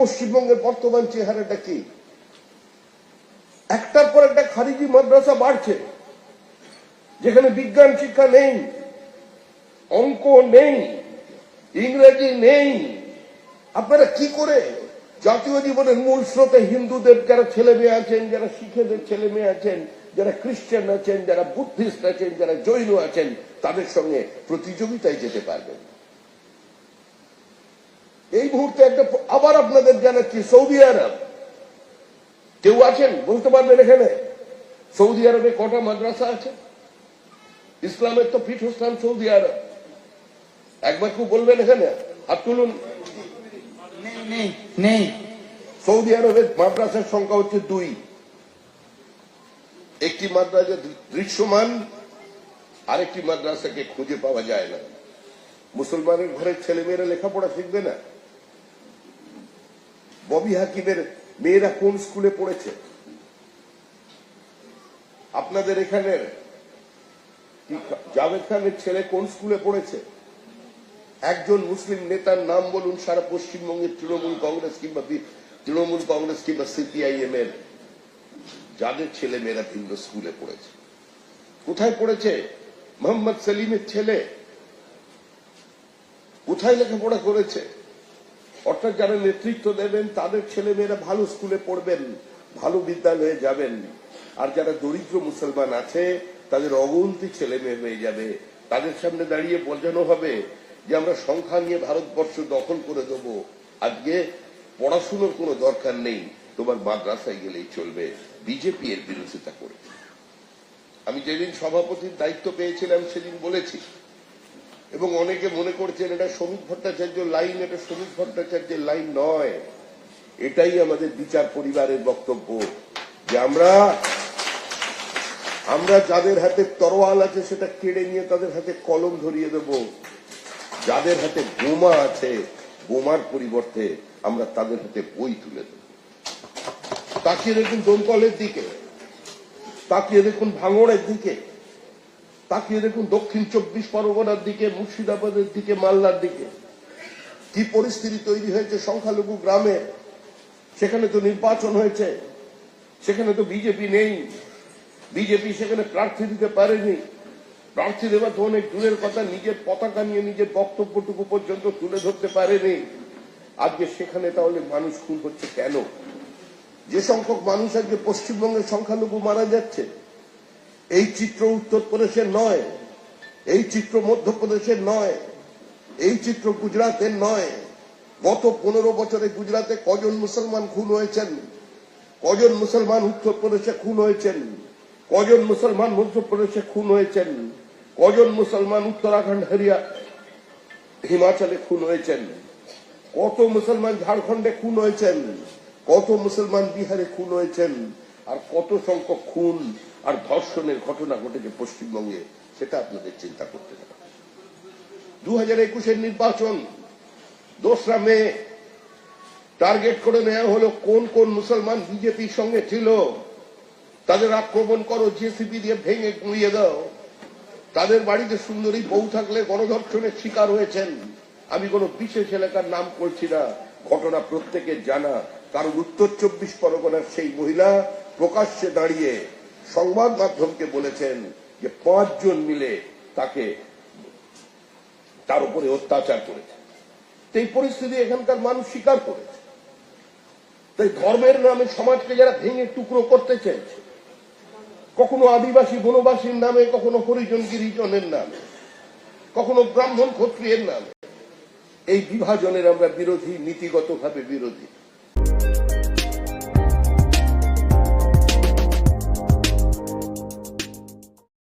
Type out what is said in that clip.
পশ্চিমবঙ্গের বর্তমান চেহারাটা কি? একটার পর একটা খারিজি মাদ্রাসা বাড়ছে। যেখানে বিজ্ঞান শিক্ষা নেই, অঙ্ক নেই, ইংরেজি নেই। আপনারা কি করে জাতীয় জীবনের মূল স্রোতে হিন্দুদের যারা ছেলে মেয়ে আছেন, যারা শিখেদের ছেলে মেয়ে আছেন, যারা খ্রিস্টান আছেন, যারা বুদ্ধিস্ট আছেন, যারা জৈন আছেন, তাদের সঙ্গে প্রতিযোগিতায় যেতে পারবেন। এই মুহূর্তে একটা আবার আপনাদের জানাচ্ছি সৌদি আরব। কেউ আছেন? বলতে পারবেন এখানে? সৌদি আরবে কটা মাদ্রাসা আছে? ইসলামের তো পীঠস্থান সৌদি আরব। একবার কেউ বলবেন এখানে? হাত তুলুন। নেই সৌদি আরবের মাদ্রাসার সংখ্যা হচ্ছে দুই। একটি মাদ্রাসা দৃশ্যমান আরেকটি মাদ্রাসাকে খুঁজে পাওয়া যায় না। মুসলমানের ঘরের ছেলেমেয়েরা লেখাপড়া শিখবে না। ববি হাকিমের মেয়েরা কোন স্কুলে পড়েছে? আপনাদের এখানের জাভেদ খানের ছেলে কোন স্কুলে পড়েছে? একজন মুসলিম নেতার নাম বলুন সারা পশ্চিমবঙ্গের তৃণমূল কংগ্রেস কিংবা তৃণমূল কংগ্রেস কিংবা সিপিআইএম এর যাদের ছেলে মেয়েরা ভিন্ন স্কুলে পড়েছে। কোথায় পড়েছে? মোহাম্মদ সেলিমের ছেলে। কোথায় লেখাপড়া করেছে? অর্থাৎ যারা নেতৃত্ব দেবেন, তাদের ছেলে মেয়েরা ভালো স্কুলে পড়বেন, ভালো বিদ্যালয়ে যাবেন। আর যারা দরিদ্র মুসলমান আছে, তাদের অগন্তি ছেলে মেয়ে হয়ে যাবে। তাদের সামনে দাঁড়িয়ে বোঝানো হবে যে আমরা সংখ্যা নিয়ে ভারতবর্ষ দখল করে দেব। আজকে পড়াশুনোর কোনো দরকার নেই, তোমার মাদ্রাসায় গেলেই চলবে। বিজেপি এর বিরোধিতা করে। আমি যেদিন সভাপতির দায়িত্ব পেয়েছিলাম, সেদিন বলেছি এবং অনেকে মনে করছেন এটা শ্রমিক ভট্টাচার্য লাইন, এটা শ্রমিক ভট্টাচার্যের লাইন নয়। এটাই আমাদের বিচার পরিবারের বক্তব্য। যে আমরা আমরা যাদের হাতে তরোয়াল আছে সেটা কেড়ে নিয়ে তাদের হাতে কলম ধরিয়ে দেব। যাদের হাতে বোমা আছে, বোমার পরিবর্তে আমরা তাদের হাতে বই তুলে দেব। তাকিয়ে দেখুন দমকলের দিকে। তাকিয়ে দেখুন ভাঙড়ের দিকে। তাকিয়ে দেখুন দক্ষিণ চব্বিশ পরগনার দিকে, মুর্শিদাবাদের দিকে, মালদার দিকে। কি পরিস্থিতি তৈরি হয়েছে সংখ্যালঘু গ্রামে? সেখানে তো নির্বাচন হয়েছে। সেখানে তো বিজেপি নেই। বিজেপি সেখানে প্রার্থী দিতে পারেনি। প্রার্থী দেওয়া তো অনেক দূরের কথা। নিজের পতাকা নিয়ে নিজের বক্তব্যটুকু পর্যন্ত তুলে ধরতে পারেনি। আজকে সেখানে তাহলে মানুষ খুন হচ্ছে কেন? যে সংখ্যক মানুষ আজকে পশ্চিমবঙ্গের সংখ্যালঘু মারা যাচ্ছে এই চিত্র উত্তরপ্রদেশের নয়, এই চিত্র মধ্যপ্রদেশের নয়, এই চিত্র গুজরাটের নয়। গত পনেরো বছরে গুজরাটে কজন মুসলমান খুন হয়েছেন? কজন মুসলমান উত্তরপ্রদেশে খুন হয়েছেন? কজন মুসলমান মধ্যপ্রদেশে খুন হয়েছেন? কজন মুসলমান উত্তরাখণ্ড, হরিয়া, হিমাচলে খুন হয়েছেন? কত মুসলমান ঝাড়খণ্ডে খুন হয়েছেন? কত মুসলমান বিহারে খুন হয়েছেন? আর কত সংখ্যক খুন আর ধর্ষণের ঘটনা ঘটেছে পশ্চিমবঙ্গে, সেটা আপনাদের চিন্তা করতে হবে। দু হাজার একুশের নির্বাচন, দোসরা মে, টার্গেট করে নেওয়া হলো কোন কোন মুসলমান বিজেপির সঙ্গে ছিল। তাদের আক্রমণ করো, জেসিপি দিয়ে ভেঙে গুঁড়িয়ে দাও। তাদের বাড়িতে সুন্দরী বউ থাকলে গণধর্ষণের শিকার হয়েছেন। আমি কোনো বিশেষ এলাকার নাম করছি না। ঘটনা প্রত্যেকের জানা। কারণ উত্তর চব্বিশ পরগনার সেই মহিলা প্রকাশ্যে দাঁড়িয়ে সংবাদ মাধ্যমকে বলেছেন যে পাঁচজন মিলে তাকে তার উপরে অত্যাচার করেছে। এই পরিস্থিতি এখানকার মানুষ স্বীকার করেছে। তাই ধর্মের নামে সমাজকে যারা ভেঙে টুকরো করতে চেয়েছে কখনো আদিবাসী, বনবাসীর নামে, কখনো হরিজন গিরিজনের নামে, কখনো ব্রাহ্মণ ক্ষত্রিয়ের নামে, এই বিভাজনের আমরা বিরোধী, নীতিগতভাবে বিরোধী।